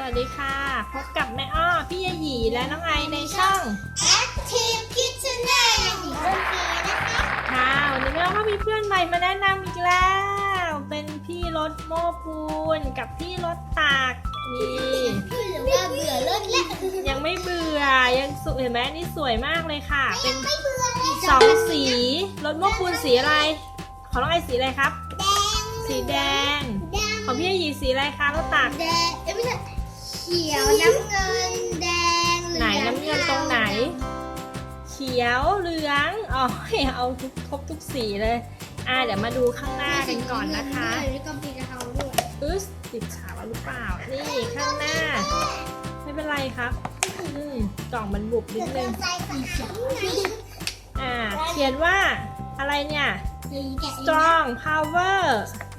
สวัสดีค่ะ พบกับแม่อ้อ พี่ยาหยีและน้องไอในช่อง Active Kitchener อย่างนี้ก็มีนะคะค่ะวันนี้แม่อ้อก็มีเพื่อนใหม่มาแนะนำอีกแล้ว เป็นพี่รถโม้ปูนกับพี่รถตากนี่หรือว่าเบื่อเลิศแล้วยังไม่เบื่อยังสวยเห็นไหมนี่สวยมากเลยค่ะ เป็นไม่เบื่อเลยสองสีรถโม้ปูนสีอะไร ของน้องไอสีอะไรครับ แดงสีแดงแดงของพี่ยาหยีสีอะไรคะรถตาก แดงเอ้ยไม่ใช่เขียวน้ำเงินแดงเหลืไหนองน้ำเงินตรงไหน เขียวเหลืองอ๋อเอาทุกครบทุกสีเลย อ่าเดี๋ยวมาดูข้างหน้ากันก่อนนะคะแล้วก็ปีกระเทาด้วยอึ๊สติดขาวหรือเปล่า นี่ข้างหน้า ไม่เป็นไรครับอืมกล่องมันบุบนิดนึง สีเขียวอ่า เขียนว่าอะไรเนี่ยแกะ strong power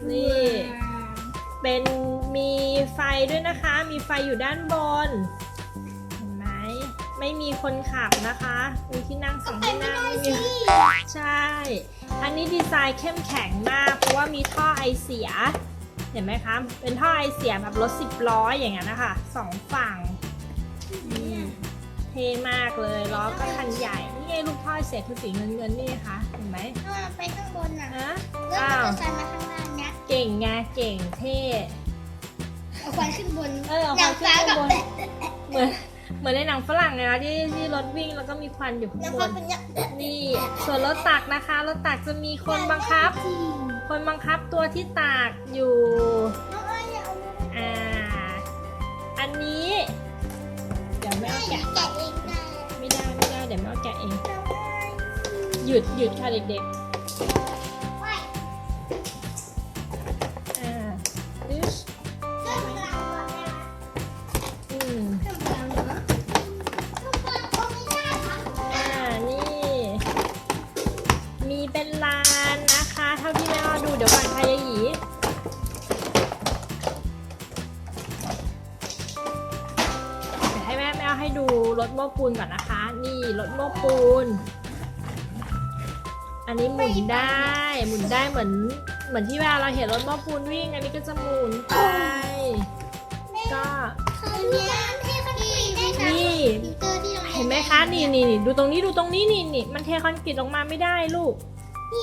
นี่ เป็นมีไฟด้วยนะคะ มีไฟอยู่ด้านบน เห็นไหม ไม่มีคนขับนะคะ มีที่นั่งสองที่นั่งไม่มีใช่ อันนี้ดีไซน์เข้มแข็งมาก เพราะว่ามีท่อไอเสีย เห็นไหมคะ เป็นท่อไอเสียแบบรถสิบล้ออย่างนั้นนะคะสองฝั่งอืมเท่มากเลยล้อก็คันใหญ่ นี่ไงลูกท่อไอเสียคือสีเงินเงินๆนี่นะคะเห็นไหมถ้ามันไปข้างบนน่ะฮะแล้วอ้ามันวจะใส่มาข้างล่างนะ เก่งไงเก่งเท่เอาควันขึ้นบนเออเอาควันขึ้นข้างบนเหมือนเหมือนในหนังฝรั่งเลยนะที่ที่รถวิ่งแล้วก็มีควันอยู่ข้างแล้วบก็นเป็นเนี่ยนี่ส่วนรถตักนะคะรถตักจะมีคนบังคับ คนบังคับตัวที่ตากอยู่ น้องอ้อยเนี่ยเอามาอ่า อันนี้ เดี๋ยวแม่ได้เอาแกะแกะเองได้ไม่ได้ไม่ได้เดี๋ยวแม่เอาแกะเอง น้องอ้อยหยุดหยุดค่ะเด็ก ดูรถโม้ปูนก่อนนะคะ นี่รถโม้ปูน อันนี้หมุนได้ หมุนได้เหมือน เหมือนที่เวลาเราเห็นรถโม้ปูนวิ่ง อันนี้ก็จะหมุนไป ก็เขาเรียนเทคนิคได้ค่ะนี่ฟิลเตอร์ที่เราเห็นไหมคะนี่นี่นี่ดูตรงนี้ดูตรงนี้นี่นี่มันเทคอนกรีตออกมาไม่ได้ลูก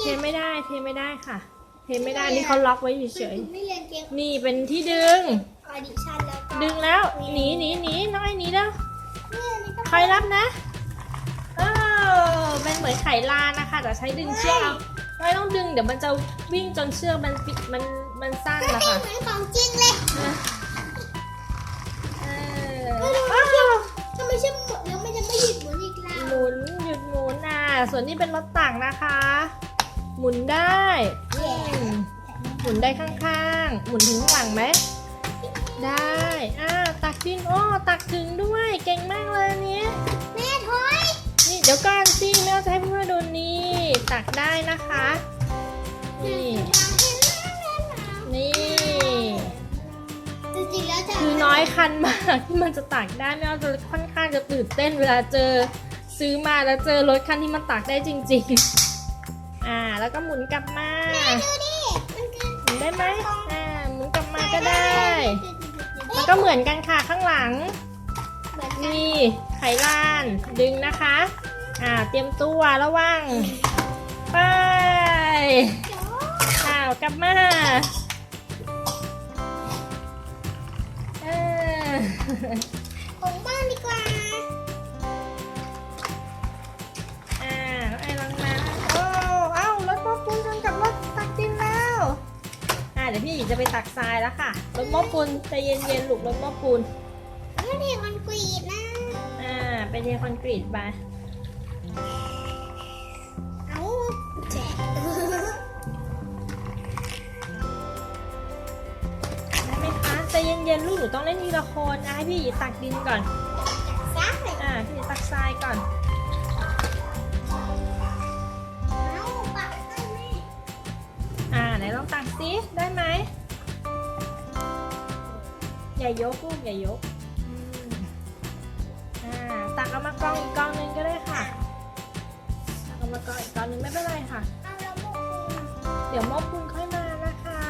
เทไม่ได้ เทไม่ได้ค่ะ เทไม่ได้นี่เขาล็อกไว้เฉยไม่เรียนเกมๆนี่เป็นที่ดึงออดิชั่นแล้วก็ดึงแล้วหนีหนีหนีน้อยหนีแล้ว เนี่ยนี่ก็ใครรับนะ เออเป็นเหมือนไขลานนะคะแต่ใช้ดึงเชือกเอาไม่ต้องดึง เดี๋ยวมันจะวิ่งจนเชือกมันปิดมันมันสั้นก็นะเป็นคะ เหมือนของจริงเลยเอออ้าวถ้าไม่ใช่หมดแล้วมันจะไม่หยุดหมุนอีกแล้วหมุนหยุดหมุนอะส่วนนี้เป็นรถตักนะคะ หมุนได้อืมหมุนได้ข้างๆ หมุนถึงข้างหลังไหม ได้ อ่า ตักดิน โอ้ ตักถึงด้วย เก่งมากเลยอันนี้ แม่ถอยนี่เดี๋ยวก่อนสิแม่เอาจะให้เพื่อนๆดูนี่ ตักได้นะคะ นี่ นี่ จริงๆแล้วจะคือน้อยคันมากที่มันจะตักได้แม่เอาจะค่อนข้างจะตื่นเต้นเวลาเจอซื้อมาแล้วเจอรถคันที่มันตักได้จริง ๆ อ่า แล้วก็หมุนกลับมาดูดิ มันคือหมุนได้ไหมอ่า หมุนกลับมาก็ได้มัน ก็เหมือนกันค่ะข้างหลัง เหมือนกันนี่ไขลานดึงนะคะ อ่า เตรียมตัวระวัง ไปอ้าวกลับมาเออ ของบ้านดีกว่า ดี๋ยวพี่หยีจะไปตักทรายแล้วค่ะรถโม้ปูนใจเย็นๆลูกรถโม้ปูนไม่ได้มันกรีดนะอ่าไปเทคอนกรีตไปเอาแจกได้ไหมคะใจเย็นๆลูกหนูต้องเล่นทีละคนอะให้พี่หยีตักดินก่อนซักเลยอ่าพี่หยีตักทรายก่อน ลองตักซิได้ไหมอย่ายกลูกอย่ายกอืมอ่าตักเอามากองอีกกองหนึงก็ได้ค่ะตักเอามากองอีกกองหนึงไม่เป็นไรค่ะ เอาแล้วโมกุเดี๋ยวมอบคุณค่อยมานะคะ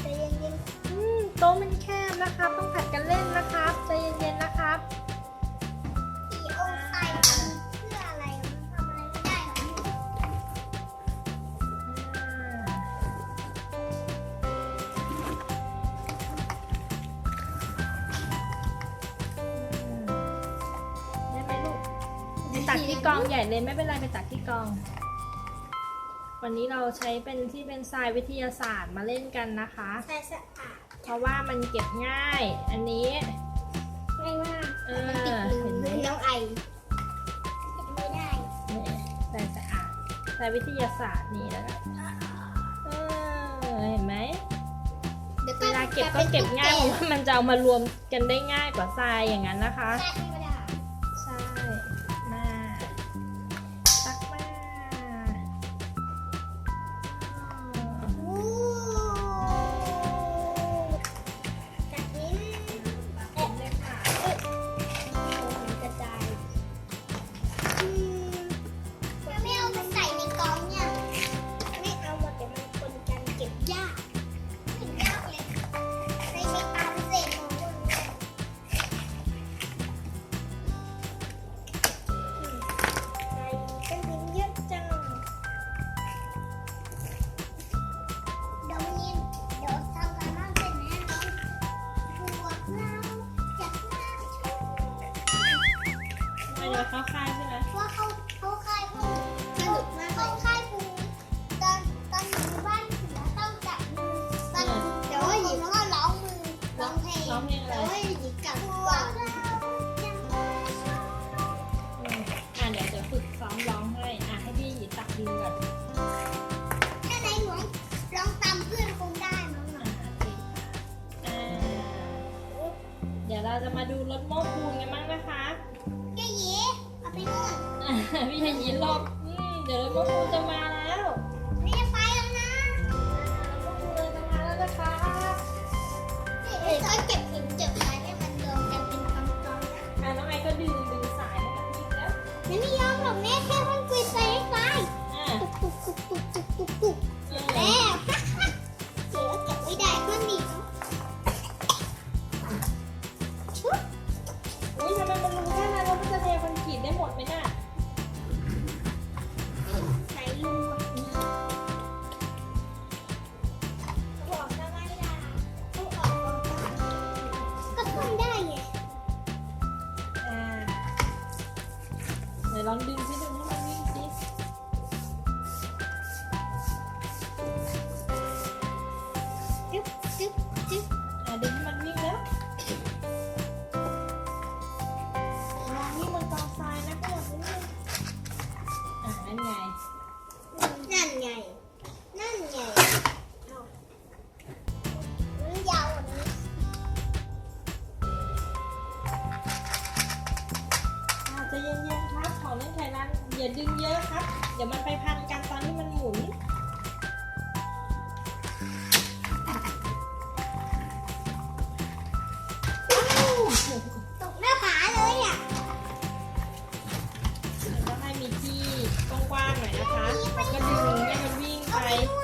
ใจเย็นอืมใจโต๊ะมันแคบนะครับต้องผัดกันเล่น ตักที่กองใหญ่เลยไม่เป็นไรไปตักที่กอง วันนี้เราใช้เป็นที่เป็นทรายวิทยาศาสตร์มาเล่นกันนะคะ ใส่สะอาดเพราะว่ามันเก็บง่าย อันนี้ไม่ว่าเออมันติดมืเห็นไหมอน้องไอติดไม่ได้นี่ทรายสะอาดทรายวิทยาศาสตร์นี่แล้วก็เออเห็นไหมดี๋ยวเวลาเก็บก็เก็บง่ายเพราะว่ามันจะเอามารวมกันได้ง่ายกว่าทรายอย่างนั้นนะคะ ใช่ธรรมด เดี๋ยวเขาคายใช่ไหมว่าเขาเขาค่ายพูสนุกมากเขาค่ายพูตอนตอนอยู่บ้านเสือต้องจับมือตอนเดี๋ยวว่าหญิงแล้วก็ร้องมือร้องเพลงร้องเพลงอะไร เดี๋ยวว่าหญิงกับพวกเราจะมาช่วยอืมอะเดี๋ยวเดี๋ยวฝึกซ้อมร้องให้ อะให้พี่หยีตักดินก่อนถ้าไหนหนูร้องตามเพื่อนคงได้มั้งอะนะโอเคค่ะอ่าเดี๋ยวเราจะมาดูรถโม้ปูน วรถโม้ปูนจะมาแล้วไม่จะไปแล้วนะรถโม้ปูนจะมาแล้วนะคะเอ้ยก็เก็บหินเก็บ อย่าดึงเยอะครับ เดี๋ยวมันไปพันกันตอนที่มันหมุน ตกหน้าผาเลยอะมันก็ให้มีที่กว้างๆหน่อยนะคะแล้วก็ดึงให้มันวิ่งเอาไปไ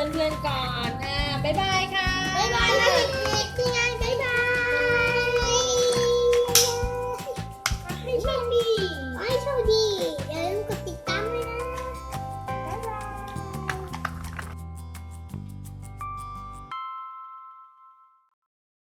เพื่อนๆก่อนอ่าบ๊ายบายค่ะ บ๊ายบายนะเด็กๆที่งาน